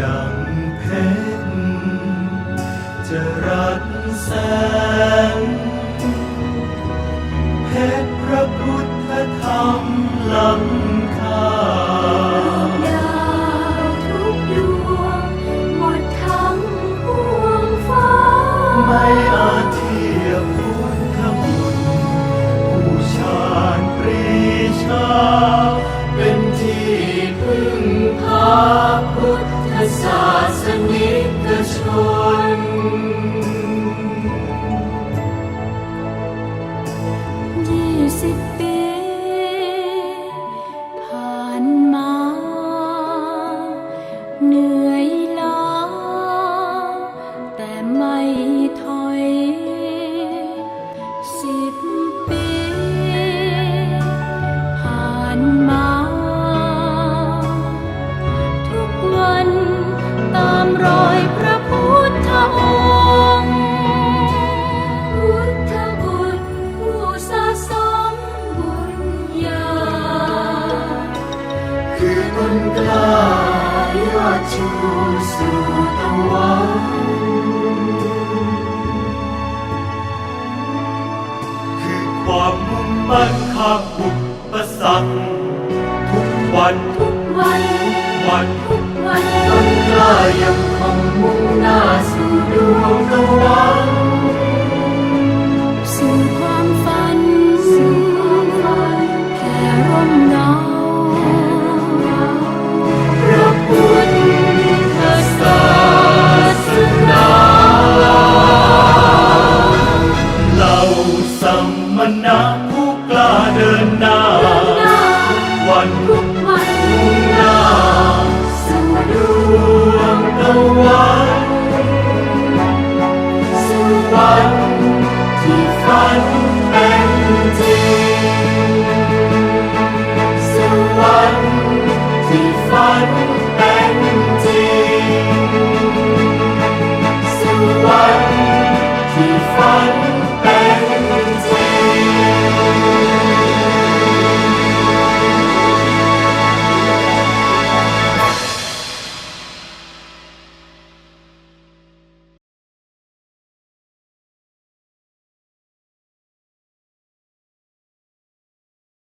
ดังเพชรจะรัดแส พุท คนกล้ายอดชูสู่ตะวันคือความมุ่งมั่นข้ามบุปสรรคทุกวันทุกวันทุกวันทุกวันคนกล้ายังคงมุ่งหน้าสู่ดวงตะวันสู่ความฝันสู่ความฝันแค่ร่มน้อย นะผู้กล้าเดินหน้าวัน